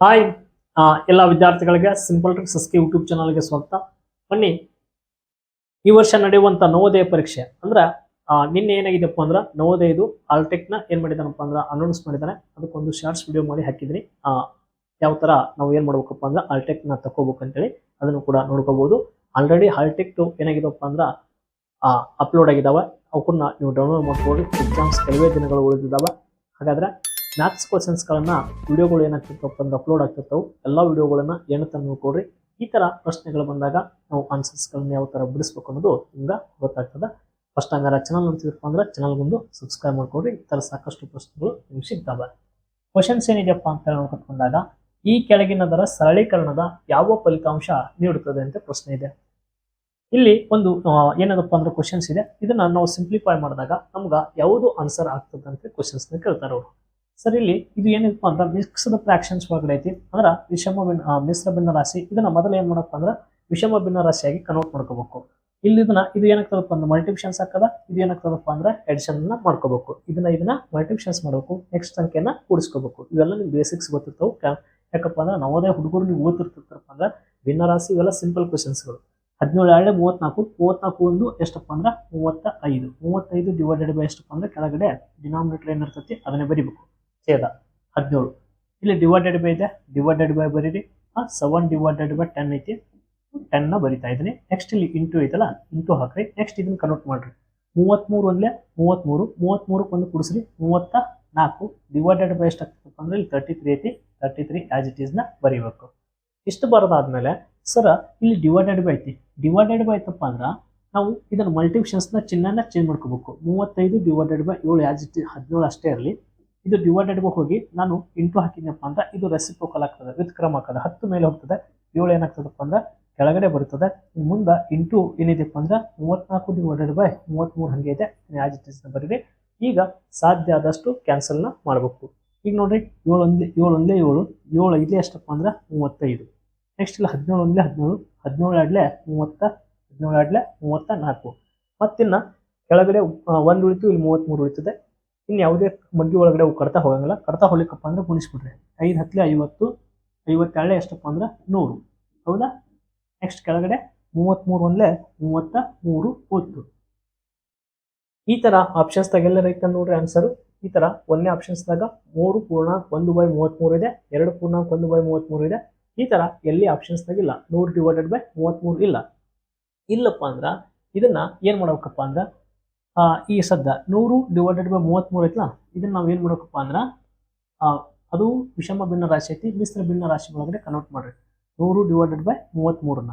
Hi ಎಲ್ಲ ವಿದ್ಯಾರ್ಥಿಗಳಿಗೆ simple tricks S K YouTube ಚಾನಲ್ಗೆ ಸ್ವಾಗತ. ಬನ್ನಿ, ಈ ವರ್ಷ ನಡೆಯುವಂಥ ನವೋದಯ ಪರೀಕ್ಷೆ ಅಂದ್ರೆ ನಿನ್ನೆ ಏನಾಗಿದೆಪ್ಪ ಅಂದ್ರೆ, ನವೋದಯದು ಆಲ್ಟೆಕ್ನ ಏನು ಮಾಡಿದಾನಪ್ಪ ಅಂದ್ರೆ ಅನೌನ್ಸ್ ಮಾಡಿದಾನೆ ಅದಕ್ಕೊಂದು ಶಾರ್ಟ್ಸ್ ವಿಡಿಯೋ ಮಾಡಿ ಹಾಕಿದ್ರಿ. ಯಾವ ತರ ನಾವು ಏನು ಮಾಡ್ಬೇಕಪ್ಪ ಅಂದ್ರೆ ಆಲ್ಟೆಕ್ನ ನ ತಕೋಬೇಕು ಅಂತೇಳಿ ಅದನ್ನು ಕೂಡ ನೋಡ್ಕೋಬಹುದು ಆಲ್ರೆಡಿ ಹಾಲ್ಟೆಕ್ ಏನಾಗಿದೆಪ್ಪ ಅಂದ್ರೆ ಅಪ್ಲೋಡ್ ಆಗಿದಾವೆ. ಅವಕ್ಕನ್ನ ನೀವು ಡೌನ್ಲೋಡ್ ಮಾಡ್ಕೊಳ್ಳಿ ಎಕ್ಸಾಮ್ಸ್ ಕೆಲವೇ ದಿನಗಳು ಉಳಿದಿದ್ದಾವೆ ಹಾಗಾದ್ರೆ ಮ್ಯಾಥ್ಸ್ ಕ್ವಶನ್ಸ್ಗಳನ್ನು ವೀಡಿಯೋಗಳು ಏನಾಗ್ತಿರ್ತಪ್ಪ ಅಂದ್ರೆ ಅಪ್ಲೋಡ್ ಆಗ್ತಿರ್ತವೆ. ಎಲ್ಲ ವಿಡಿಯೋಗಳನ್ನ ಏನಂತ ನೋಡ್ಕೊಡ್ರಿ ಈ ಥರ ಪ್ರಶ್ನೆಗಳು ಬಂದಾಗ ನಾವು ಆನ್ಸರ್ಸ್ಗಳನ್ನ ಯಾವ ಥರ ಬಿಡಿಸ್ಬೇಕು ಅನ್ನೋದು ನಿಮ್ಗೆ ಗೊತ್ತಾಗ್ತದೆ. ಫಸ್ಟ್ ಹಂಗಾರ ಚಾನಲ್ ಅಂತಿದ್ರಪ್ಪ ಅಂದ್ರೆ ಚಾನಲ್ಗೊಂದು ಸಬ್ಸ್ಕ್ರೈಬ್ ಮಾಡ್ಕೊಡ್ರಿ ಈ ತರ ಸಾಕಷ್ಟು ಪ್ರಶ್ನೆಗಳು ನಿಮ್ಗೆ ಸಿಗ್ತವೆ. ಕ್ವಶನ್ಸ್ ಏನಿದೆಯಪ್ಪ ಅಂತ ಹೇಳಿ ಈ ಕೆಳಗಿನದರ ಸರಳೀಕರಣದ ಯಾವ ಫಲಿತಾಂಶ ನೀಡುತ್ತದೆ ಅಂತ ಪ್ರಶ್ನೆ ಇದೆ. ಇಲ್ಲಿ ಒಂದು ಏನದಪ್ಪ ಅಂದ್ರೆ ಕ್ವಶನ್ಸ್ ಇದೆ. ಇದನ್ನ ನಾವು ಸಿಂಪ್ಲಿಫೈ ಮಾಡಿದಾಗ ನಮ್ಗೆ ಯಾವುದು ಆನ್ಸರ್ ಆಗ್ತದೆ ಅಂತ ಕ್ವಶನ್ಸ್ನ ಕೇಳ್ತಾರೆ ಅವರು. ಸರ್, ಇಲ್ಲಿ ಇದು ಏನಪ್ಪ ಅಂದ್ರೆ ಮಿಕ್ಸ್ಡ್ ಫ್ರಾಕ್ಷನ್ಸ್ ಒಳಗಡೆ ಐತಿ. ಅಂದ್ರೆ ವಿಷಮ ಭಿನ್ನ ಮಿಶ್ರ ಭಿನ್ನ ರಾಶಿ. ಇದನ್ನ ಮೊದಲು ಏನ್ ಮಾಡಪ್ಪ ಅಂದ್ರೆ ವಿಷಮ ಭಿನ್ನ ರಾಶಿಯಾಗಿ ಕನ್ವರ್ಟ್ ಮಾಡ್ಕೋಬೇಕು. ಇಲ್ಲಿ ಇದನ್ನ ಇದು ಏನಾಗ್ತದಪ್ಪ ಅಂದ್ರೆ ಮಲ್ಟಿಪ್ಷನ್ಸ್ ಹಾಕದ ಇದು ಏನಾಗ್ತದಪ್ಪ ಅಂದ್ರೆ ಎಡಿಷನ್ ಮಾಡ್ಕೋಬೇಕು. ಇದನ್ನ ಇದನ್ನ ಮಲ್ಟಿಪ್ಷನ್ಸ್ ಮಾಡಬೇಕು. ನೆಕ್ಸ್ಟ್ ಸಂಖ್ಯೆನ ಕೂಡಿಸ್ಕೋಬೇಕು. ಇವೆಲ್ಲ ನಿಮ್ಗೆ ಬೇಸಿಕ್ಸ್ ಗೊತ್ತಿರ್ತಾವೆ. ಯಾಕಪ್ಪ ಅಂದ್ರೆ ನವೋದಯ ಹುಡುಗರು ನೀವು ಓದ್ತಿರ್ತಿರ್ತಾರಪ್ಪ ಅಂದ್ರೆ ಭಿನ್ನ ರಾಶಿ ಇವೆಲ್ಲ ಸಿಂಪಲ್ ಕ್ವಶನ್ಸ್ಗಳು ಹದಿನೇಳು ಎರಡು ಮೂವತ್ನಾಲ್ಕು. ಮೂವತ್ನಾಲ್ಕು ಒಂದು ಎಷ್ಟಪ್ಪ ಅಂದ್ರೆ ಮೂವತ್ತ ಐದು ಮೂವತ್ತೈದು ಡಿವೈಡೆಡ್ ಬೈ ಎಷ್ಟಪ್ಪ ಅಂದ್ರೆ ಕೆಳಗಡೆ ಡಿನಾಮಿನೇಟರ್ ಏನಿರ್ತೈತಿ ಅದನ್ನೇ ಬರಿಬೇಕು. ಛೇದ ಹದಿನೇಳು. ಇಲ್ಲಿ ಡಿವೈಡೆಡ್ ಬೈ ಇದೆ. ಡಿವೈಡೆಡ್ ಬೈ ಬರೀರಿ. ಸೆವೆನ್ ಡಿವೈಡೆಡ್ ಬೈ ಟೆನ್ ಐತಿ. ಟೆನ್ನ ಬರಿತಾ ಇದ್ದೀನಿ. ನೆಕ್ಸ್ಟ್ ಇಲ್ಲಿ ಇಂಟು ಐತಲ್ಲ ಇಂಟು ಹಾಕ್ರಿ. ನೆಕ್ಸ್ಟ್ ಇದನ್ನ ಕನ್ವರ್ಟ್ ಮಾಡ್ರಿ. ಮೂವತ್ಮೂರು ಒಂದ್ಲೆ ಮೂವತ್ಮೂರು. ಮೂವತ್ತ್ಮೂರಕ್ಕೆ ಒಂದು ಕುಡಿಸ್ರಿ. ಮೂವತ್ತ ನಾಲ್ಕು ಡಿವೈಡೆಡ್ ಬೈ ಎಷ್ಟು ಆಗ್ತದಪ್ಪ ಅಂದ್ರೆ ಇಲ್ಲಿ ತರ್ಟಿ ತ್ರೀ ಐತಿ. ತರ್ಟಿ ತ್ರೀ ಆಸ್ ಇಟ್ ಈಸ್ನ ಬರೀಬೇಕು. ಇಷ್ಟು ಬರೋದಾದ್ಮೇಲೆ ಸರ ಇಲ್ಲಿ ಡಿವೈಡೆಡ್ ಬೈ ಐತಿ. ಡಿವೈಡೆಡ್ ಬೈ ಐತಪ್ಪ ಅಂದ್ರೆ, ನಾವು ಇದನ್ನ ಮಲ್ಟಿಪ್ಷನ್ಸ್ನ ಚಿಹ್ನೆನ ಚೇಂಜ್ ಮಾಡ್ಕೋಬೇಕು. ಮೂವತ್ತೈದು ಡಿವೈಡೆಡ್ ಬೈ ಏಳು ಆಸ್ ಇಟ್ ಹದಿನೇಳು ಅಷ್ಟೇ ಇರಲಿ. ಇದು ಡಿವೈಡೆಡ್ ಬೈ ಹೋಗಿ ನಾನು ಇಂಟು ಹಾಕಿದ್ನಪ್ಪ ಅಂದ್ರೆ ಇದು ರೆಸಿಪ್ರೋಕಲ್ ಆಗ್ತದೆ. ವಿತ್ ಕ್ರಮ ಆಗ್ತದೆ ಹತ್ತು ಮೇಲೆ ಹೋಗ್ತದೆ. ಏಳು ಏನಾಗ್ತದಪ್ಪ ಅಂದ್ರೆ ಕೆಳಗಡೆ ಬರ್ತದೆ ಮುಂದೆ ಇಂಟು ಏನಿದೆಪ್ಪ ಅಂದ್ರೆ ಮೂವತ್ನಾಲ್ಕು ಡಿವೈಡೆಡ್ ಬೈ ಮೂವತ್ಮೂರು ಹಂಗೆ ಇದೆ. ಆ್ಯಸ್ ಇಟ್ ಬರೀರಿ. ಈಗ ಸಾಧ್ಯ ಆದಷ್ಟು ಕ್ಯಾನ್ಸಲ್ನ ಮಾಡಬೇಕು. ಈಗ ನೋಡ್ರಿ, ಏಳು ಒಂದೇ ಏಳು ಒಂದೇ ಏಳು ಏಳು ಐದೇ ಎಷ್ಟಪ್ಪ ಅಂದ್ರೆ ಮೂವತ್ತೈದು. ನೆಕ್ಸ್ಟ್ ಇಲ್ಲ ಹದಿನೇಳು ಒಂದೇ ಹದಿನೇಳು ಹದಿನೇಳು ಆಡಲೆ ಮೂವತ್ತ, ಹದಿನೇಳು ಆಡಲೆ ಮೂವತ್ತ ನಾಲ್ಕು. ಮತ್ತಿನ್ನು ಕೆಳಗಡೆ ಒಂದು ಉಳಿತು, ಇಲ್ಲಿ ಮೂವತ್ತ್ಮೂರು ಉಳಿತದೆ. ಇನ್ನು ಯಾವುದೇ ಮಗ್ಗಿ ಒಳಗಡೆ ಅವು ಕಡ್ತಾ ಹೋಗಂಗಿಲ್ಲ. ಕಡ್ತಾ ಹೋಗ್ಲಿಕ್ಕಪ್ಪ ಅಂದ್ರೆ ಗುಣಿಸ್ಬಿಡ್ರಿ ಐದು ಹತ್ತಲೆ ಐವತ್ತು ಐವತ್ತೆರಡೇ ಎಷ್ಟಪ್ಪ ಅಂದ್ರೆ ನೂರು. ಹೌದಾ? ನೆಕ್ಸ್ಟ್ ಕೆಳಗಡೆ ಮೂವತ್ತ್ಮೂರು ಒಂದೇ ಮೂವತ್ತ ಮೂರು ಒತ್ತು ಈ ಥರ ಆಪ್ಷನ್ಸ್ ಎಲ್ಲ ರೈತ ನೋಡ್ರಿ ಆನ್ಸರು ಈ ಥರ ಒಂದನೇ ಆಪ್ಷನ್ಸ್ದಾಗ ಮೂರು ಪೂರ್ಣಾಂಕ ಒಂದು ಬೈ ಮೂವತ್ತ್ಮೂರು ಇದೆ, ಎರಡು ಪೂರ್ಣಾಂಕ ಒಂದು ಬೈ ಮೂವತ್ತ್ಮೂರು ಇದೆ. ಈ ಥರ ಎಲ್ಲಿ ಆಪ್ಷನ್ಸ್ದಾಗ ಇಲ್ಲ. ನೂರು ಡಿವೈಡೆಡ್ ಬೈ ಮೂವತ್ತ್ಮೂರು ಇಲ್ಲ. ಇಲ್ಲಪ್ಪ ಅಂದ್ರೆ ಇದನ್ನು ಏನು ಮಾಡ್ಬೇಕಪ್ಪ ಅಂದ್ರ ಈ ಸದ್ದ ನೂರು ಡಿವೈಡೆಡ್ ಬೈ ಮೂವತ್ತ್ಮೂರು ಐತಲ್ಲ ಇದನ್ನು ನಾವು ಏನು ಮಾಡಬೇಕಪ್ಪ ಅಂದ್ರೆ ಅದು ವಿಷಮ ಭಿನ್ನ ರಾಶಿ ಐತಿ, ಮಿಶ್ರ ಭಿನ್ನ ರಾಶಿ ಒಳಗಡೆ ಕನ್ವರ್ಟ್ ಮಾಡ್ರಿ. ನೂರು ಡಿವೈಡೆಡ್ ಬೈ ಮೂವತ್ತ್ಮೂರನ್ನ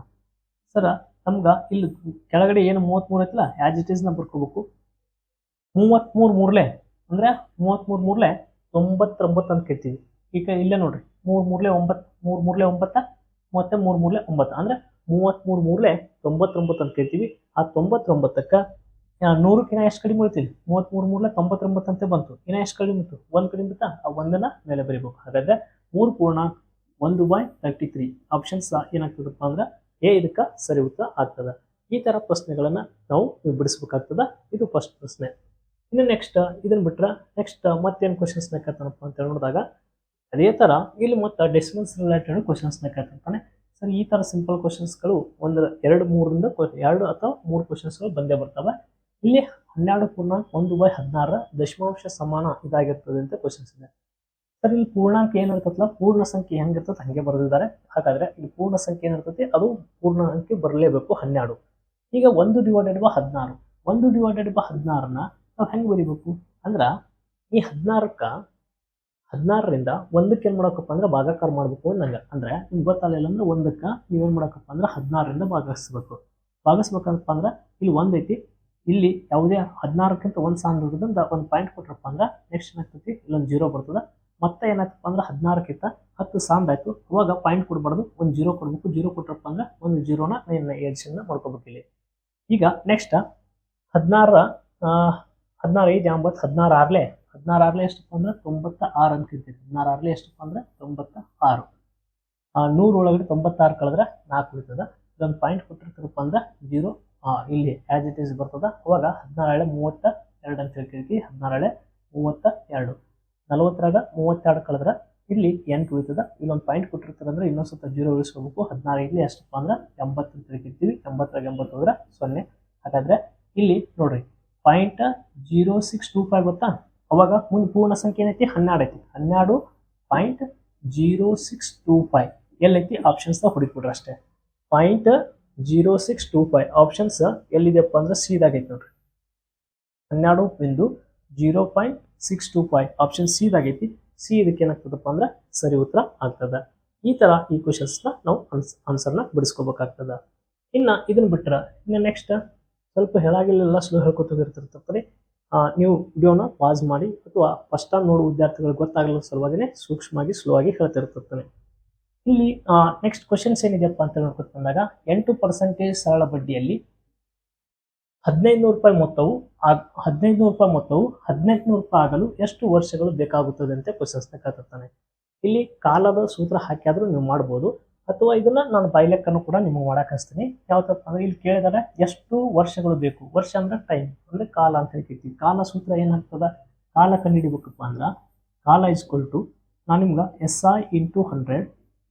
ಸರ, ನಮ್ಗೆ ಇಲ್ಲಿ ಕೆಳಗಡೆ ಏನು ಮೂವತ್ತ್ಮೂರು ಐತಲ್ಲ ಆಸ್ ಇಟ್ ಈಸ್ನ ಬರ್ಕೋಬೇಕು. ಮೂವತ್ತ್ಮೂರು ಮೂರ್ಲೆ, ಅಂದ್ರೆ ಮೂವತ್ತ್ಮೂರು ಮೂರ್ಲೆ ತೊಂಬತ್ತೊಂಬತ್ತು ಅಂತ ಕೇಳ್ತೀವಿ. ಈಗ ಇಲ್ಲೇ ನೋಡ್ರಿ. ಮೂರು ಮೂರ್ಲೆ ಒಂಬತ್ತು ಮೂರು ಮೂರ್ಲೆ ಒಂಬತ್ತ ಮೂವತ್ತೆ ಮೂರು ಮೂರ್ಲೆ ಒಂಬತ್ತು. ಅಂದ್ರೆ ಮೂವತ್ತ್ಮೂರು ಮೂರ್ಲೆ ತೊಂಬತ್ತೊಂಬತ್ತು ಅಂತ ಕೇಳ್ತೀವಿ. ಆ ತೊಂಬತ್ತೊಂಬತ್ತಕ್ಕ ಆ, ನೂರಕ್ಕಿನ ಎಷ್ಟು ಕಡಿಮೆ ಮೂವತ್ತ್ಮೂರು ಮೂರ್ಲ ತೊಂಬತ್ತೊಂಬತ್ತು ಅಂತ ಬಂತು. ಇನ್ನ ಎಷ್ಟು ಕಡಿಮೆ ಇತ್ತು ಒಂದ್ ಕಡಿಮೆ ಇತ್ತಾ ಆ ಒಂದನ್ನ ಮೇಲೆ ಬರೀಬೇಕು. ಹಾಗಾದ್ರೆ ಮೂರು ಪೂರ್ಣ ಒಂದು ಬೈ ತರ್ಟಿ ತ್ರೀ ಆಪ್ಷನ್ಸ್ ಏನಾಗ್ತದಪ್ಪ ಅಂದ್ರೆ ಎ ಇದಕ್ಕೆ ಸರಿ ಉತ್ತರ ಆಗ್ತದ. ಈ ತರ ಪ್ರಶ್ನೆಗಳನ್ನ ನಾವು ಬಿಡಿಸ್ಬೇಕಾಗ್ತದ. ಇದು ಫಸ್ಟ್ ಪ್ರಶ್ನೆ. ಇನ್ನು ನೆಕ್ಸ್ಟ್ ಇದನ್ನ ಬಿಟ್ರೆ ನೆಕ್ಸ್ಟ್ ಮತ್ತೇನು ಕ್ವಶನ್ಸ್ ಕೇಳ್ತಾನಪ್ಪ ಅಂತ ನೋಡಿದಾಗ ಅದೇ ತರ ಇಲ್ಲಿ ಮತ್ತೆ ಡೆಸಿಮಲ್ಸ್ ರಿಲೇಟೆಡ್ ಕ್ವಶನ್ಸ್ ಕೇಳ್ತಾನೆ ಸರ್ ಈ ತರ ಸಿಂಪಲ್ ಕ್ವಶನ್ಸ್ಗಳು ಒಂದು ಎರಡು ಮೂರರಿಂದ ಎರಡು ಅಥವಾ ಮೂರು ಕ್ವಶನ್ಸ್ಗಳು ಬಂದೇ ಬರ್ತವೆ. ಇಲ್ಲಿ ಹನ್ನೆರಡು ಪೂರ್ಣಾಂಕ ಒಂದು ಬೈ ಹದಿನಾರ ದಶಮಾಂಶ ಸಮಾನ ಇದಾಗಿರ್ತದೆ ಅಂತ ಕ್ವಶನ್ಸ್ ಇದೆ. ಸರ್, ಇಲ್ಲಿ ಪೂರ್ಣಾಂಕ ಏನಿರ್ತದಲ್ಲ ಪೂರ್ಣ ಸಂಖ್ಯೆ ಹೆಂಗಿರ್ತದೆ ಹಂಗೆ ಬರೆದಿದ್ದಾರೆ. ಹಾಗಾದ್ರೆ ಇಲ್ಲಿ ಪೂರ್ಣ ಸಂಖ್ಯೆ ಏನಿರ್ತದೆ ಅದು ಪೂರ್ಣ ಅಂಕೆ ಬರಲೇಬೇಕು ಹನ್ನೆರಡು. ಈಗ ಒಂದು ಡಿವೈಡೆಡ್ ಬೈ ಹದಿನಾರು. ಒಂದು ಡಿವೈಡೆಡ್ ಬೈ ಹದಿನಾರನ್ನ ನಾವು ಹೆಂಗೆ ಬರಿಬೇಕು? ಅಂದ್ರೆ ಈ ಹದಿನಾರಕ್ಕ ಹದಿನಾರರಿಂದ ಒಂದಕ್ಕೆ ಏನು ಮಾಡೋಕಪ್ಪ ಅಂದ್ರೆ ಭಾಗಾಕಾರ ಮಾಡಬೇಕು ಅಂದಂಗೆ ಅಂದ್ರೆ ನಿಮ್ಗೆ ಗೊತ್ತಾಗಲಿಲ್ಲ ಅಂದ್ರೆ ಒಂದಕ್ಕ ನೀವೇನು ಮಾಡೋಕಪ್ಪ ಅಂದ್ರೆ ಹದಿನಾರರಿಂದ ಭಾಗಿಸ್ಬೇಕು ಭಾಗಿಸ್ಬೇಕಂತಪ್ಪ ಅಂದ್ರೆ ಇಲ್ಲಿ ಒಂದೈತಿ ಇಲ್ಲಿ ಯಾವುದೇ ಹದಿನಾರಕ್ಕಿಂತ ಒಂದು ಸಾಂಗ್ ಇರೋದ್ರಿಂದ ಒಂದು ಪಾಯಿಂಟ್ ಕೊಟ್ರಪ್ಪ ಅಂದ್ರೆ ನೆಕ್ಸ್ಟ್ ಏನಾಗ್ತೈತಿ ಇಲ್ಲೊಂದು ಜೀರೋ ಬರ್ತದೆ. ಮತ್ತೆ ಏನಾಗ್ತಪ್ಪ ಅಂದ್ರೆ ಹದಿನಾರಕ್ಕಿಂತ ಹತ್ತು ಸಾಂದ್ ಆಯ್ತು. ಅವಾಗ ಪಾಯಿಂಟ್ ಕೊಡಬಾರ್ದು. ಒಂದು ಜೀರೋ ಕೊಡಬೇಕು. ಜೀರೋ ಕೊಟ್ರಪ್ಪ ಅಂದ್ರೆ ಒಂದು ಜೀರೋನ ಎಡಿಷನ್ ಮಾಡ್ಕೋಬೇಕು ಇಲ್ಲಿ. ಈಗ ನೆಕ್ಸ್ಟ್ ಹದಿನಾರ ಹದಿನಾರು ಐದು ಎಂಬತ್ತು ಹದಿನಾರು ಆರ್ಲೆ. ಹದಿನಾರು ಆರ್ಲೆ ಎಷ್ಟಪ್ಪ ಅಂದ್ರೆ ತೊಂಬತ್ತ ಆರು ಅಂತ ಇರ್ತೈತಿ ಹದಿನಾರು ಆರ್ಲೆ ಎಷ್ಟಪ್ಪ ಅಂದ್ರೆ ತೊಂಬತ್ತ ಆರು ಆ, ನೂರು ಒಳಗಡೆ ತೊಂಬತ್ತಾರು ಕಳೆದ್ರೆ ನಾಲ್ಕು ಉಳಿತದ. ಇದೊಂದು ಪಾಯಿಂಟ್ ಕೊಟ್ಟಿರ್ತಾರಪ್ಪ ಅಂದ್ರೆ ಜೀರೋ ಇಲ್ಲಿ ಆಸ್ ಇಟ್ ಈಸ್ ಬರ್ತದ. ಅವಾಗ ಹದಿನಾರಳೆ ಮೂವತ್ತ ಎರಡು ಅಂತ ಹೇಳ್ತೀವಿ ಹದಿನಾರು ಎಳೆ ಮೂವತ್ತ ಎರಡು. ನಲವತ್ತರಾಗ ಮೂವತ್ತೆರಡು ಕಳೆದ್ರೆ ಇಲ್ಲಿ ಎಂಟು ಉಳಿತದ. ಇಲ್ಲೊಂದು ಪಾಯಿಂಟ್ ಕೊಟ್ಟಿರ್ತಾರೆ ಅಂದ್ರೆ ಇನ್ನೊಂದು ಸ್ವಲ್ಪ ಜೀರೋ ಉಳಿಸ್ಕೋಬೇಕು. ಹದಿನಾರು ಇಲ್ಲಿ ಎಷ್ಟಪ್ಪ ಅಂದ್ರೆ ಎಂಬತ್ತು ಅಂತ ಹೇಳ್ತಿರ್ತೀವಿ ಎಂಬತ್ತರಾಗ ಎಂಬತ್ತು ಹೋದ್ರೆ ಸೊನ್ನೆ. ಹಾಗಾದ್ರೆ ಇಲ್ಲಿ ನೋಡ್ರಿ point zero six two five ಗೊತ್ತಾ? ಅವಾಗ ಮುಂದೆ ಪೂರ್ಣ ಸಂಖ್ಯೆ ಏನೈತಿ? ಹನ್ನೆರಡು ಐತಿ. ಹನ್ನೆರಡು point zero six two five ಎಲ್ಲೈತಿ? Options ಹುಡುಕಿಬಿಡ್ರಿ ಅಷ್ಟೇ. Point zero six two five options ಎಲ್ಲಿದೆಯಪ್ಪ ಅಂದ್ರೆ ಸಿದಾಗ ಐತಿ ನೋಡ್ರಿ. ಹನ್ನೆರಡು ಬಿಂದು zero point six two five option C ದಾಗೈತಿ C ಇದಕ್ಕೆ ಏನಾಗ್ತದಪ್ಪ ಅಂದ್ರೆ ಸರಿ ಉತ್ತರ ಆಗ್ತದ. ಈ ತರ ಈ ಕ್ವಶನ್ಸ್ನ ನಾವು ಆನ್ಸರ್ ಆನ್ಸರ್ನ ಬಿಡಿಸ್ಕೋಬೇಕಾಗ್ತದ. ಇನ್ನ ಇದನ್ನ ಬಿಟ್ರ ಇನ್ನು ನೆಕ್ಸ್ಟ್ ಸ್ವಲ್ಪ ಹೇಳಾಗಿಲ್ಲ ಸ್ಲೋ ಆ, ನೀವು ವಿಡಿಯೋನ ಪಾಸ್ ಮಾಡಿ, ಅಥವಾ ಫಸ್ಟ್ ಟೈಮ್ ನೋಡುವ ವಿದ್ಯಾರ್ಥಿಗಳಿಗೆ ಗೊತ್ತಾಗಲ್ಲ ಸಲುವಾಗಿನೇ ಸೂಕ್ಷ್ಮವಾಗಿ ಸ್ಲೋ ಆಗಿ ಹೇಳ್ತಿರ್ತಿರ್ತಾನೆ ಇಲ್ಲಿ ನೆಕ್ಸ್ಟ್ ಕ್ವಶನ್ಸ್ ಏನಿದೆಯಪ್ಪ ಅಂತ ನೋಡ್ಕೊತ ಬಂದಾಗ, ಎಂಟು ಪರ್ಸೆಂಟೇಜ್ ಸರಳ ಬಡ್ಡಿಯಲ್ಲಿ ಹದಿನೈದು ನೂರು ರೂಪಾಯಿ ಮೊತ್ತವು ಹದಿನೈದು ನೂರು ರೂಪಾಯಿ ಮೊತ್ತವು, ಹದಿನೆಂಟು ನೂರು ರೂಪಾಯಿ ಆಗಲು ಎಷ್ಟು ವರ್ಷಗಳು ಬೇಕಾಗುತ್ತದೆ ಅಂತ ಕ್ವಶನ್ಸ್ ಕೇಳ್ತಿರ್ತಾನೆ ಇಲ್ಲಿ ಕಾಲದ ಸೂತ್ರ ಹಾಕಿಯಾದರೂ ನೀವು ಮಾಡ್ಬೋದು, ಅಥವಾ ಇದನ್ನ ನಾನು ಬೈಲೆಕ್ಕನ್ನು ಕೂಡ ನಿಮಗೆ ಮಾಡಕ್ಕೆ ಹಚ್ತೀನಿ. ಯಾವತ್ತಪ್ಪ ಅಂದ್ರೆ ಇಲ್ಲಿ ಕೇಳಿದರೆ, ಎಷ್ಟು ವರ್ಷಗಳು ಬೇಕು? ವರ್ಷ ಅಂದ್ರೆ ಟೈಮ್ ಅಂದ್ರೆ ಕಾಲ ಅಂತ ಹೇಳ್ತೀವಿ ಕಾಲ ಸೂತ್ರ ಏನಾಗ್ತದ ಕಾಲ ಕಂಡುಹಿಡಿಬೇಕಪ್ಪ ಅಂದ್ರೆ, ಕಾಲ ಇಸ್ಕೊಲ್ ನಾನು ನಿಮ್ಗೆ S I into hundred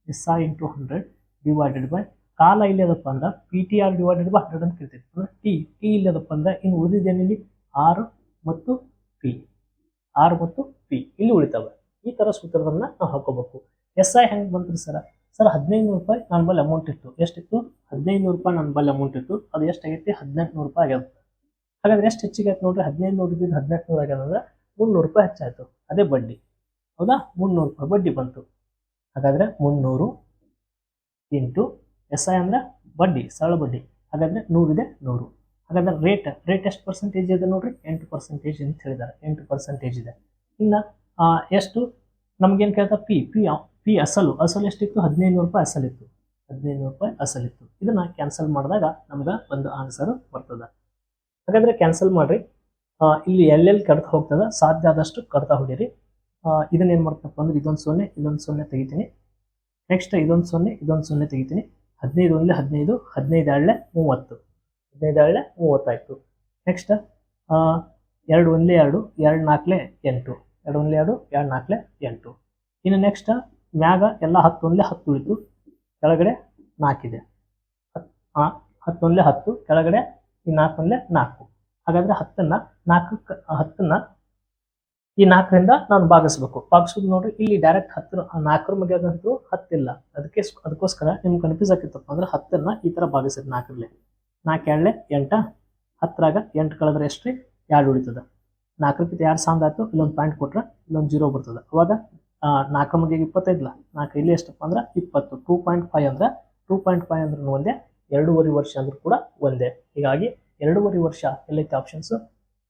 S I into hundred divided by ಕಾಲ ಇಲ್ಲಿ ಅದಪ್ಪ ಅಂದ್ರೆ P T R divided by hundred ಅಂತ ಕೇಳ್ತೀವಿ ಅಂದ್ರೆ ಟಿ ಟಿ ಇಲ್ಲಿ ಅದಪ್ಪ ಅಂದ್ರೆ ಇನ್ನು ಉಳಿದಿದ್ದೇನಿಲ್ಲಿ ಆರ್ ಮತ್ತು ಪಿ ಆರ್ ಮತ್ತು ಪಿ ಇಲ್ಲಿ ಉಳಿತಾವೆ. ಈ ಥರ ಸೂತ್ರವನ್ನು ನಾವು ಹಾಕೋಬೇಕು. ಎಸ್ ಐ ಹೆಂಗೆ ಬಂತ್ರಿ ಸರ್ ಸರ್ ಹದಿನೈದು ನೂರು ರೂಪಾಯಿ ನನ್ನ ಬಲ್ಲಿ ಅಮೌಂಟ್ ಇತ್ತು. ಎಷ್ಟಿತ್ತು? ಹದಿನೈದು ನೂರು ರೂಪಾಯಿ ನನ್ನ ಬಲ್ಲಿ ಅಮೌಂಟ್ ಇತ್ತು. ಅದು ಎಷ್ಟಾಗೈತಿ? ಹದಿನೆಂಟು ನೂರು ರೂಪಾಯಿ ಆಗ್ಯದ. ಹಾಗಾದ್ರೆ ಎಷ್ಟು ಹೆಚ್ಚಿಗೆ ಆಯ್ತು ನೋಡ್ರಿ? ಹದಿನೈದು ನೂರು ಇದ್ದಿದ್ದು ಹದಿನೆಂಟು ನೂರು ಆಗ್ಯದ ಮುನ್ನೂರು ರೂಪಾಯಿ ಹೆಚ್ಚಾಯಿತು. ಅದೇ ಬಡ್ಡಿ. ಹೌದಾ? ಮುನ್ನೂರು ರೂಪಾಯಿ ಬಡ್ಡಿ ಬಂತು. ಹಾಗಾದ್ರೆ ಮುನ್ನೂರು ಇಂಟು ಎಸ್ ಐ ಅಂದ್ರೆ ಬಡ್ಡಿ ಸರಳ ಬಡ್ಡಿ. ಹಾಗಾದ್ರೆ ನೂರಿದೆ ನೂರು. ಹಾಗಾದ್ರೆ ರೇಟ್ ರೇಟ್ ಎಷ್ಟು ಪರ್ಸೆಂಟೇಜ್ ಇದೆ ನೋಡ್ರಿ? ಎಂಟು ಪರ್ಸೆಂಟೇಜ್ ಅಂತ ಹೇಳಿದ್ದಾರೆ. ಎಂಟು ಪರ್ಸೆಂಟೇಜ್ ಇದೆ. ಇನ್ನು ಎಷ್ಟು? ನಮ್ಗೇನು ಕೇಳ್ತಾ ಪಿ ಪಿ ಪಿ ಅಸಲು. ಅಸಲು ಎಷ್ಟಿತ್ತು? ಹದಿನೈದು ರೂಪಾಯಿ ಅಸಲಿತ್ತು. ಹದಿನೈದು ರೂಪಾಯಿ ಅಸಲಿತ್ತು. ಇದನ್ನ ಕ್ಯಾನ್ಸಲ್ ಮಾಡಿದಾಗ ನಮ್ಗೆ ಒಂದು ಆನ್ಸರ್ ಬರ್ತದೆ. ಹಾಗಾದ್ರೆ ಕ್ಯಾನ್ಸಲ್ ಮಾಡ್ರಿ. ಇಲ್ಲಿ ಎಲ್ಲೆಲ್ಲಿ ಕಡ್ತಾ ಹೋಗ್ತದ? ಸಾಧ್ಯ ಆದಷ್ಟು ಕಡ್ತಾ ಹೊಡೀರಿ ಆ, ಇದನ್ನ ಏನು ಮಾಡ್ತಪ್ಪ ಅಂದ್ರೆ ಇದೊಂದು ಸೊನ್ನೆ ಇದೊಂದು ಸೊನ್ನೆ ತೆಗಿತೀನಿ. ನೆಕ್ಸ್ಟ್ ಇದೊಂದು ಸೊನ್ನೆ ಇದೊಂದು ಸೊನ್ನೆ ತೆಗಿತೀನಿ. ಹದಿನೈದು ಒಂದ್ಲೆ ಹದಿನೈದು ಹದಿನೈದು ಎರಡ್ಲೆ ಮೂವತ್ತು. ಹದಿನೈದು ಎರಡ್ಲೆ ಮೂವತ್ತಾಯ್ತು. ನೆಕ್ಸ್ಟ್ ಎರಡು ಒಂದೇ ಎರಡು ಎರಡು ನಾಲ್ಕಲೆ ಎಂಟು. ಎರಡು ಒಂದೇ ಎರಡು ಎರಡು ನಾಲ್ಕಲೆ ಎಂಟು. ಇನ್ನು ನೆಕ್ಸ್ಟ್ ಮ್ಯಾಗ ಎಲ್ಲ ಹತ್ತು ಒಂದ್ಲೆ ಹತ್ತು ಉಳಿತು. ಕೆಳಗಡೆ ನಾಲ್ಕಿದೆ. ಹತ್ತು ಒಂದ್ಲೆ ಹತ್ತು, ಕೆಳಗಡೆ ಈ ನಾಲ್ಕು ಒಂದ್ಲೆ ನಾಲ್ಕು. ಹಾಗಾದ್ರೆ ಹತ್ತನ್ನ ನಾಲ್ಕಕ್ಕೆ, ಹತ್ತನ್ನ ಈ ನಾಲ್ಕರಿಂದ ನಾನು ಭಾಗಿಸ್ಬೇಕು. ಭಾಗಿಸೋದು ನೋಡ್ರಿ, ಇಲ್ಲಿ ಡೈರೆಕ್ಟ್ ಹತ್ತು ನಾಲ್ಕರ ಮಗ್ಯಾಗಂತೂ ಹತ್ತಿಲ್ಲ. ಅದಕ್ಕೆ ಅದಕ್ಕೋಸ್ಕರ ನಿಮ್ಗೆ ಕನ್ಫ್ಯೂಸ್ ಆಗಿತ್ತಪ್ಪ ಅಂದ್ರೆ ಹತ್ತನ್ನ ಈ ತರ ಭಾಗಿಸಿದ್ ನಾಲ್ಕರಲ್ಲಿ ನಾಲ್ಕು ಎರಡ್ಲೆ ಎಂಟ, ಹತ್ತರಾಗ ಎಂಟು ಕಳೆದ್ರೆ ಎಷ್ಟ್ರಿ? ಎರಡು ಉಳಿತದ. ನಾಲ್ಕರಕ್ಕಿಂತ ಎರಡು ಸಾಂದ್ ಆಯ್ತು, ಇಲ್ಲೊಂದು ಪಾಯಿಂಟ್ ಕೊಟ್ರೆ ಇಲ್ಲೊಂದು ಜೀರೋ ಬರ್ತದೆ. ಅವಾಗ ನಾಲ್ಕರ ಮಗಿಗೆ ಇಪ್ಪತ್ತೈದಲ್ಲ ನಾಲ್ಕು ಇಲ್ಲಿ ಎಷ್ಟಪ್ಪ ಅಂದ್ರೆ ಇಪ್ಪತ್ತು. ಟೂ ಪಾಯಿಂಟ್ ಫೈವ್ ಅಂದ್ರೆ ಟೂ ಪಾಯಿಂಟ್ ಫೈವ್ ಅಂದ್ರೂ ಒಂದೇ, ಎರಡೂವರೆ ವರ್ಷ ಅಂದ್ರೂ ಕೂಡ ಒಂದೇ. ಹೀಗಾಗಿ ಎರಡೂವರೆ ವರ್ಷ ಎಲ್ಲೈತೆ ಆಪ್ಷನ್ಸು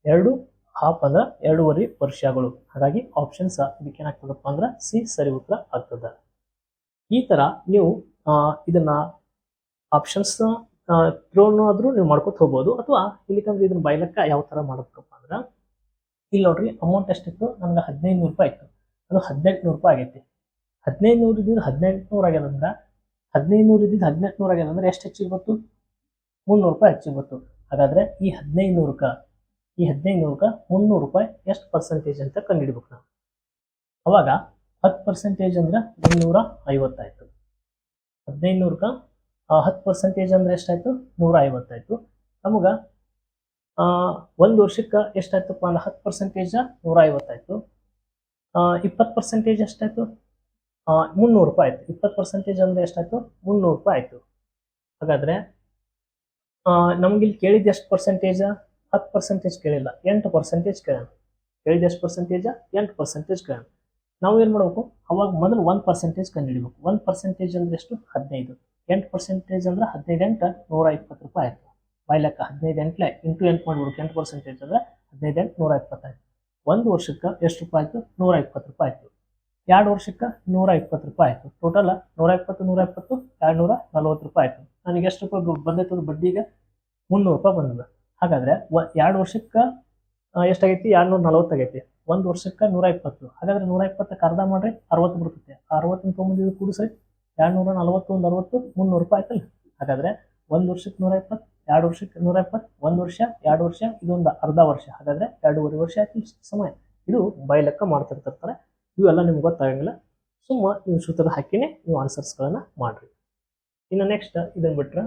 ಎರಡು ಹಾಫ್ ಅಂದ್ರೆ ಎರಡೂವರೆ ವರ್ಷಗಳು. ಹಾಗಾಗಿ ಆಪ್ಷನ್ಸ್ ಇದಕ್ಕೆ ಏನಾಗ್ತದಪ್ಪ ಅಂದ್ರೆ ಸಿ ಸರಿ ಉತ್ತರ ಆಗ್ತದ. ಈ ತರ ನೀವು ಇದನ್ನ ಆಪ್ಷನ್ಸ್ ಆದ್ರೂ ನೀವು ಮಾಡ್ಕೊತ ಹೋಗ್ಬೋದು. ಅಥವಾ ಇಲ್ಲಿಕಂದ್ರೆ ಇದನ್ನ ಬೈಲಕ್ಕ ಯಾವ ತರ ಮಾಡ್ಬೇಕಪ್ಪ ಅಂದ್ರೆ, ಇಲ್ಲಿ ನೋಡ್ರಿ ಅಮೌಂಟ್ ಎಷ್ಟಿತ್ತು ನಮ್ಗೆ ಹದಿನೈದು ನೂರು ರೂಪಾಯಿ ಇತ್ತು ಅದು ಹದಿನೆಂಟು ನೂರು ರೂಪಾಯಿ ಆಗೈತಿ. ಹದಿನೈದು ನೂರು ಇದ್ದಿದ್ದು ಹದಿನೆಂಟು ನೂರು ಆಗ್ಯದಂದ್ರೆ ಹದಿನೈದು ನೂರು ಇದ್ದಿದ್ದು ಹದಿನೆಂಟು ನೂರು ಆಗ್ಯದ ಅಂದ್ರೆ ಎಷ್ಟು ಹೆಚ್ಚಿಗೆ ಮುನ್ನೂರು ರೂಪಾಯಿ ಹೆಚ್ಚಿಗೆ ಹಾಗಾದ್ರೆ ಈ ಹದಿನೈದು ನೂರಕ್ಕ ಈ ಹದಿನೈದು ನೂರಕ್ಕ ಮುನ್ನೂರು ರೂಪಾಯಿ ಎಷ್ಟು ಪರ್ಸೆಂಟೇಜ್ ಅಂತ ಕಂಡುಹಿಡ್ಬೇಕು ನಾವು. ಅವಾಗ ಹತ್ತು ಪರ್ಸೆಂಟೇಜ್ ಅಂದ್ರೆ ಮುನ್ನೂರ ಐವತ್ತಾಯ್ತು. ಹದಿನೈದು ನೂರಕ್ಕ ಹತ್ತು ಪರ್ಸೆಂಟೇಜ್ ಅಂದ್ರೆ ಎಷ್ಟಾಯ್ತು? ನೂರ ಐವತ್ತಾಯ್ತು. ನಮಗೆ ಒಂದು ವರ್ಷಕ್ಕೆ ಎಷ್ಟಾಯ್ತಪ್ಪ ಅಂದ್ರೆ ಹತ್ತು ಪರ್ಸೆಂಟೇಜ ನೂರ ಐವತ್ತಾಯ್ತು. ಇಪ್ಪತ್ತು ಪರ್ಸೆಂಟೇಜ್ ಎಷ್ಟಾಯ್ತು? ಮುನ್ನೂರು ರೂಪಾಯಿ ಆಯ್ತು. ಇಪ್ಪತ್ತು ಪರ್ಸೆಂಟೇಜ್ ಅಂದ್ರೆ ಎಷ್ಟಾಯ್ತು? ಮುನ್ನೂರು ರೂಪಾಯಿ ಆಯ್ತು. ಹಾಗಾದ್ರೆ ನಮ್ಗೆ ಇಲ್ಲಿ ಕೇಳಿದ ಎಷ್ಟು ಪರ್ಸೆಂಟೇಜ್ ಹತ್ತು ಪರ್ಸೆಂಟೇಜ್ ಕೇಳಿಲ್ಲ, ಎಂಟು ಪರ್ಸೆಂಟೇಜ್ ಕೇಳೋಣ. ಕೇಳಿದ ಎಷ್ಟು ಪರ್ಸೆಂಟೇಜ ಎಂಟು ಪರ್ಸೆಂಟೇಜ್ ಕೇಳೋಣ. ನಾವು ಏನು ಮಾಡಬೇಕು? ಅವಾಗ ಮೊದಲು ಒಂದು ಪರ್ಸೆಂಟೇಜ್ ಕಂಡುಹಿಡಿಬೇಕು. ಒಂದು ಪರ್ಸೆಂಟೇಜ್ ಅಂದ್ರೆ ಎಷ್ಟು? ಹದಿನೈದು. ಎಂಟು ಪರ್ಸೆಂಟೇಜ್ ಅಂದ್ರೆ ಹದಿನೈದು ಎಂಟು, ನೂರ ಇಪ್ಪತ್ತು ರೂಪಾಯಿ ಆಯಿತು. ಬಾಯ್ ಲೆಕ್ಕ, ಹದಿನೈದು ಎಂಟ್ಲೆ ಇಂಟು ಎಂಟು ಮಾಡ್ಬಿಡ್ಬೇಕು. ಎಂಟು ಪರ್ಸೆಂಟೇಜ್ ಅಂದರೆ ಹದಿನೈದು ಎಂಟು, ನೂರ ಇಪ್ಪತ್ತಾಯಿತು ಒಂದು ವರ್ಷಕ್ಕೆ ಎಷ್ಟು ರೂಪಾಯಿ ಆಯಿತು? ನೂರ ಇಪ್ಪತ್ತು ರೂಪಾಯಿ ಆಯಿತು. ಎರಡು ವರ್ಷಕ್ಕೆ ನೂರ ಇಪ್ಪತ್ತು ರೂಪಾಯಿ ಆಯಿತು. ಟೋಟಲ್ ನೂರ ಇಪ್ಪತ್ತು ನೂರ ಇಪ್ಪತ್ತು ಎರಡು ನೂರ ನಲ್ವತ್ತು ರೂಪಾಯಿ ಆಯಿತು. ನನಗೆ ಎಷ್ಟು ರೂಪಾಯಿ ಬಂದೈತದ ಬಡ್ಡಿಗೆ? ಮುನ್ನೂರು ರೂಪಾಯಿ ಬಂದದ. ಹಾಗಾದ್ರೆ ಎರಡು ವರ್ಷಕ್ಕೆ ಎಷ್ಟಾಗೈತಿ? ಎರಡು ನೂರ ನಲವತ್ತಾಗೈತಿ ಒಂದು ವರ್ಷಕ್ಕೆ ನೂರ ಇಪ್ಪತ್ತು ಹಾಗಾದ್ರೆ ನೂರ ಇಪ್ಪತ್ತಕ್ಕೆ ಅರ್ಧ ಮಾಡ್ರಿ, ಅರವತ್ತು ಬರ್ತೈತೆ. ಅರವತ್ತಿನ ತೊಗೊಂಬಂದಿದ್ದು ಕೂಡಿಸ್ರಿ. ಎರಡು ನೂರ ನಲವತ್ತು, ಒಂದು ಅರವತ್ತು, ಮುನ್ನೂರು ರೂಪಾಯಿ ಆಯ್ತಲ್ಲ. ಹಾಗಾದ್ರೆ ಒಂದು ವರ್ಷಕ್ಕೆ ನೂರ ಇಪ್ಪತ್ತು ಎರಡು ವರ್ಷಕ್ಕೆ ನೂರ ಇಪ್ಪತ್ತು ಒಂದು ವರ್ಷ, ಎರಡು ವರ್ಷ, ಇದೊಂದು ಅರ್ಧ ವರ್ಷ. ಹಾಗಾದ್ರೆ ಎರಡೂವರೆ ವರ್ಷ ಆಯ್ತು ಸಮಯ. ಇದು ಬೈ ಲೆಕ್ಕ ಮಾಡ್ತಿರ್ತಿರ್ತಾರೆ ಇವೆಲ್ಲ ನಿಮ್ಗೆ ಗೊತ್ತಾಗಂಗಿಲ್ಲ. ಸುಮ್ಮ ನೀವು ಸೂತ್ರದ ಹಾಕಿನೇ ನೀವು ಆನ್ಸರ್ಸ್ಗಳನ್ನು ಮಾಡಿರಿ. ಇನ್ನು ನೆಕ್ಸ್ಟ್ ಇದನ್ನು ಬಿಟ್ರೆ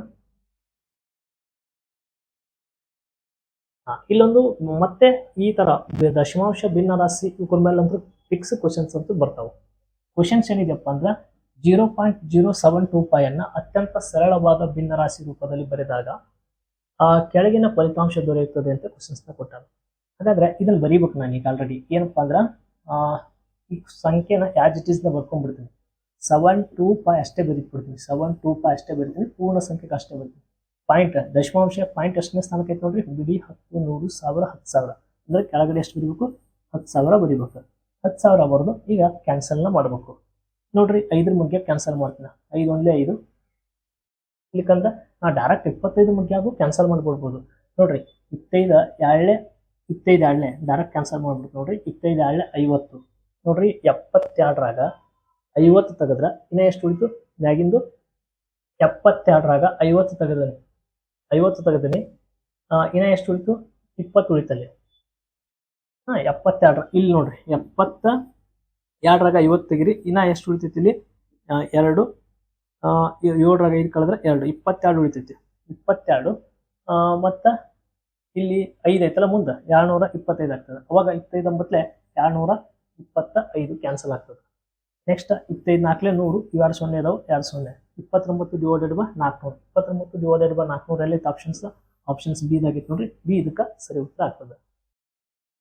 ಇಲ್ಲೊಂದು ಮತ್ತೆ ಈ ತರ ದಶಮಾಂಶ ಭಿನ್ನ ರಾಶಿ ಇವ್ರ ಮೇಲೆ ಅಂದ್ರೆ ಫಿಕ್ಸ್ ಕ್ವಶನ್ಸ್ ಅಂತೂ ಬರ್ತಾವೆ. ಕ್ವಶನ್ಸ್ ಏನಿದೆಯಪ್ಪ ಅಂದ್ರೆ zero point zero seven two five ಅನ್ನ ಅತ್ಯಂತ ಸರಳವಾದ ಭಿನ್ನ ರಾಶಿ ರೂಪದಲ್ಲಿ ಬರೆದಾಗ ಆ ಕೆಳಗಿನ ಫಲಿತಾಂಶ ದೊರೆಯುತ್ತದೆ ಅಂತ ಕ್ವಶನ್ಸ್ನ ಕೊಟ್ಟಾರ. ಹಾಗಾದ್ರೆ ಇದನ್ನ ಬರೀಬೇಕು ನಾನು ಈಗ ಆಲ್ರೆಡಿ ಏನಪ್ಪಾ ಅಂದ್ರೆ ಈ ಸಂಖ್ಯೆನ ನ ಬರ್ಕೊಂಡ್ಬಿಡ್ತೀನಿ. ಸೆವೆನ್ ಟೂ ಫೈವ್ ಅಷ್ಟೇ ಬರೀಬಿಡ್ತೀನಿ ಸೆವೆನ್ ಟೂ ಫೈವ್ ಅಷ್ಟೇ ಬರೀತೀನಿ. ಪೂರ್ಣ ಸಂಖ್ಯೆಗೆ ಅಷ್ಟೇ ಬರೀತೀನಿ. ಪಾಯಿಂಟ್ ದಶಮಾಂಶ ಪಾಯಿಂಟ್ ಎಷ್ಟನೇ ಸ್ಥಾನಕ್ಕೆ ಐತೆ ನೋಡ್ರಿ? ಬಿಡಿ ಹತ್ತು ನೂರು ಸಾವಿರ ಹತ್ತು ಸಾವಿರ. ಅಂದ್ರೆ ಕೆಳಗಡೆ ಎಷ್ಟು ಬರೀಬೇಕು? ಹತ್ತು ಸಾವಿರ ಬರೀಬೇಕು. ಹತ್ತು ಸಾವಿರ ಬರೆದು ಈಗ ಕ್ಯಾನ್ಸಲ್ನ ಮಾಡಬೇಕು. ನೋಡ್ರಿ, ಐದ್ರ ಮುಖ್ಯ ಕ್ಯಾನ್ಸಲ್ ಮಾಡ್ತೀನಿ. ಐದು ಒಂದೇ ಐದು. ಇಲ್ಲಿಕಂದ್ರೆ ನಾ ಡೈರೆಕ್ಟ್ ಇಪ್ಪತ್ತೈದು ಮುಖ್ಯ ಆಗು ಕ್ಯಾನ್ಸಲ್ ಮಾಡ್ಬಿಡ್ಬೋದು ನೋಡ್ರಿ ಇತ್ತೈದು ಎರಡೇ ಇತ್ತೈದು ಎರಡನೇ ಡೈರೆಕ್ಟ್ ಕ್ಯಾನ್ಸಲ್ ಮಾಡ್ಬಿಟ್ಟು ನೋಡ್ರಿ ಇತ್ತೈದು ಎರಡನೇ ಐವತ್ತು. ನೋಡ್ರಿ, ಎಪ್ಪತ್ತೆರಡರಾಗ ಐವತ್ತು ತೆಗೆದ್ರೆ ಇನ್ನೂ ಎಷ್ಟು ಉಳಿತು? ಮ್ಯಾಗಿಂದು ಎಪ್ಪತ್ತೆರಡರಾಗ ಐವತ್ತು ತೆಗೆದನಿ ಐವತ್ತು ತೆಗೆದೀನಿ. ಇನ್ನ ಎಷ್ಟು ಉಳಿತು? ಇಪ್ಪತ್ತು ಉಳಿತಲ್ಲಿ. ಹಾ, ಎಪ್ಪತ್ತೆರಡರ, ಇಲ್ಲಿ ನೋಡ್ರಿ, ಎಪ್ಪತ್ತ ಎರಡರಾಗ ಐವತ್ತು ತೆಗಿರಿ. ಇನ್ನ ಎಷ್ಟು ಉಳಿತೈತಿ ಇಲ್ಲಿ? ಎರಡು. ಏಳರಾಗ ಐದು ಕಳೆದ್ರೆ ಎರಡು, ಇಪ್ಪತ್ತೆರಡು ಉಳಿತೈತಿ. ಇಪ್ಪತ್ತೆರಡು. ಮತ್ತ ಇಲ್ಲಿ ಐದು ಐತಲ್ಲ ಮುಂದೆ, ಎರಡ್ನೂರ ಇಪ್ಪತ್ತೈದು ಆಗ್ತದೆ. ಅವಾಗ ಇಪ್ಪತ್ತೈದು ಒಂಬತ್ತಲೆ ಎರಡ್ನೂರ ಇಪ್ಪತ್ತ ಐದು ಕ್ಯಾನ್ಸಲ್ ಆಗ್ತದೆ. ನೆಕ್ಸ್ಟ್ ಇಪ್ಪತ್ತೈದು ನಾಲ್ಕಲೆ ನೂರು ಇವೆರಡು ಸೊನ್ನೆ ಇದಾವೆ ಎರಡು ಸೊನ್ನೆ. ಇಪ್ಪತ್ತೊಂಬತ್ತು ಡಿವೈಡೆಡ್ ಬೈ ನಾಲ್ಕುನೂರು. ಇಪ್ಪತ್ತೊಂಬತ್ತು ಡಿವೈಡೆಡ್ ಬೈ ನಾಲ್ಕುನೂರು ಎಲ್ಲಿ ಆಪ್ಷನ್ಸ್ ಆಪ್ಷನ್ಸ್ ಬಿ ಇದಾಗಿತ್ತು ನೋಡ್ರಿ. ಬಿ ಇದಕ್ಕೆ ಸರಿ ಉತ್ತರ ಆಗ್ತದೆ.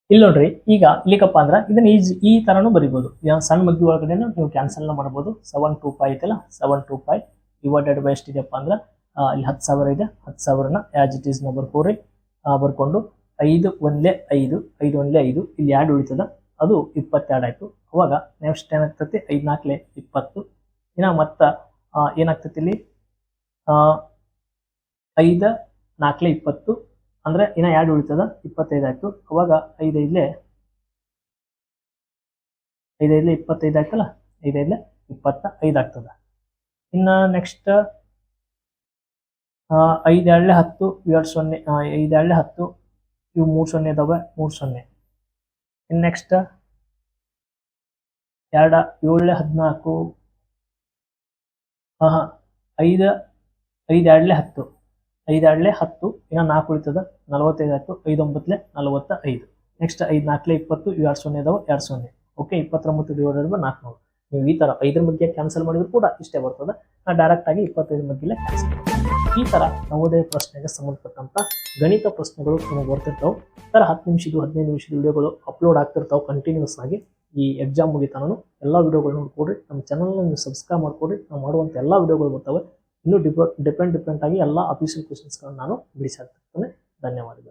ಇಲ್ಲಿ ನೋಡ್ರಿ, ಈಗ ಇಲ್ಲಿಕಪ್ಪ ಅಂದ್ರೆ ಇದನ್ನ ಈ ಈ ತರನು ಬರಿಬೋದು. ಸಣ್ಣ ಮಗ್ಗಿ ಒಳಗಡೆ ನೀವು ಕ್ಯಾನ್ಸಲ್ ಮಾಡ್ಬೋದು. ಸೆವೆನ್ ಟೂ ಫೈವ್ ಐತಲ್ಲ seven two five divided by ಎಷ್ಟಿದೆಯಪ್ಪ ಅಂದ್ರೆ ಇಲ್ಲಿ ಹತ್ತು ಸಾವಿರ ಇದೆ. ಹತ್ತು ಸಾವಿರನ ಆಸ್ ಇಟ್ ಈಸ್ನ ಬರ್ಕೋರಿ. ಬರ್ಕೊಂಡು ಐದು ಒಂದ್ಲೆ ಐದು ಐದು ಒಂದ್ಲೆ ಐದು, ಇಲ್ಲಿ ಎರಡು ಉಳಿತದ. ಅದು ಇಪ್ಪತ್ತೆರಡು ಆಯ್ತು. ಅವಾಗ ನೆಕ್ಸ್ಟ್ ಏನಾಗ್ತತಿ? ಐದು ನಾಲ್ಕಲೆ ಇಪ್ಪತ್ತು. ಇನ್ನ ಮತ್ತ ಏನಾಗ್ತತಿ ಇಲ್ಲಿ? ಐದ ನಾಲ್ಕಲೆ ಇಪ್ಪತ್ತು ಅಂದ್ರೆ ಇನ್ನ ಎರಡು ಉಳಿತದ ಇಪ್ಪತ್ತೈದು ಆಯ್ತು. ಅವಾಗ ಐದೈದ್ಲೆ ಐದೈದ್ಲೆ ಇಪ್ಪತ್ತೈದು ಆಯ್ತಲ್ಲ? ಐದೈದ್ಲೆ ಇಪ್ಪತ್ತ ಐದು ಆಗ್ತದ. ಇನ್ನ ನೆಕ್ಸ್ಟ್ ಐದು ಎರಡಲೆ ಹತ್ತು ಎರಡು ಸೊನ್ನೆ ಆ, ಐದು ಎರಡಲೆ ಹತ್ತು ಇವು ಮೂರು ಸೊನ್ನೆ ಇದಾವೆ ಮೂರು ಸೊನ್ನೆ. ಇನ್ನು ನೆಕ್ಸ್ಟ್ ಎರಡ ಏಳಲೆ ಹದಿನಾಲ್ಕು ಹಾಂ ಐದು ಐದು ಎರಡ್ಲೆ ಹತ್ತು. ಐದು ಎರಡ್ಲೆ ಹತ್ತು, ಇನ್ನು ನಾಲ್ಕು ಉಳಿತದ? ನಲವತ್ತೈದು ಹತ್ತು ಐದು ಒಂಬತ್ತಲೆ ನಲವತ್ತ ಐದು. ನೆಕ್ಸ್ಟ್ ಐದು, ನಾಲ್ಕಲೆ ಇಪ್ಪತ್ತು, ಇವು ಎರಡು ಸೊನ್ನೆ ಇದಾವೆ ಎರಡು ಸೊನ್ನೆ. ಓಕೆ ಇಪ್ಪತ್ತೊಂಬತ್ತು ಡಿವೈಡೆಡ್ ಬೈ ನಾಲ್ಕುನೂರು ನೀವು ಈ ಥರ ಐದರ ಬಗ್ಗೆ ಕ್ಯಾನ್ಸಲ್ ಮಾಡಿದ್ರು ಕೂಡ ಇಷ್ಟೇ ಬರ್ತದೆ. ನಾ ಡೈರೆಕ್ಟ್ ಆಗಿ ಇಪ್ಪತ್ತೈದು ಮಧ್ಯೆ ಕ್ಯಾನ್ಸಲ್ ಈ ಥರ ನವೋದಯ ಪ್ರಶ್ನೆಗೆ ಸಂಬಂಧಪಟ್ಟಂಥ ಗಣಿತ ಪ್ರಶ್ನೆಗಳು ನಮಗೆ ಬರ್ತಿರ್ತಾವೆ. ಥರ ಹತ್ತು ನಿಮಿಷದ ಹದಿನೈದು ನಿಮಿಷದ ವಿಡಿಯೋಗಳು ಅಪ್ಲೋಡ್ ಆಗ್ತಿರ್ತಾವೆ ಕಂಟಿನ್ಯೂಸ್ ಆಗಿ. ಈ ಎಕ್ಸಾಮ್ ಮುಗಿತಾನು ಎಲ್ಲ ವೀಡಿಯೋಗಳನ್ನ ನೋಡ್ಕೊಡ್ರಿ ನಮ್ಮ ಚಾನಲ್ನ ನೀವು ಸಬ್ಸ್ಕ್ರೈಬ್ ಮಾಡ್ಕೊಡ್ರಿ ನಾವು ಮಾಡುವಂಥ ಎಲ್ಲ ವಿಡಿಯೋಗಳು ಬರ್ತವೆ. ಇನ್ನೂ ಡಿಪ ಡಿಪೆಂಡ್ ಡಿಪೆಂಡ್ ಆಗಿ ಎಲ್ಲ ಅಫಿಷಿಯಲ್ ಕ್ವಶನ್ಸ್ಗಳನ್ನ ನಾನು ಬಿಡಿಸಿ ಹಾಕ್ತಿರ್ತೇನೆ ಧನ್ಯವಾದಗಳು.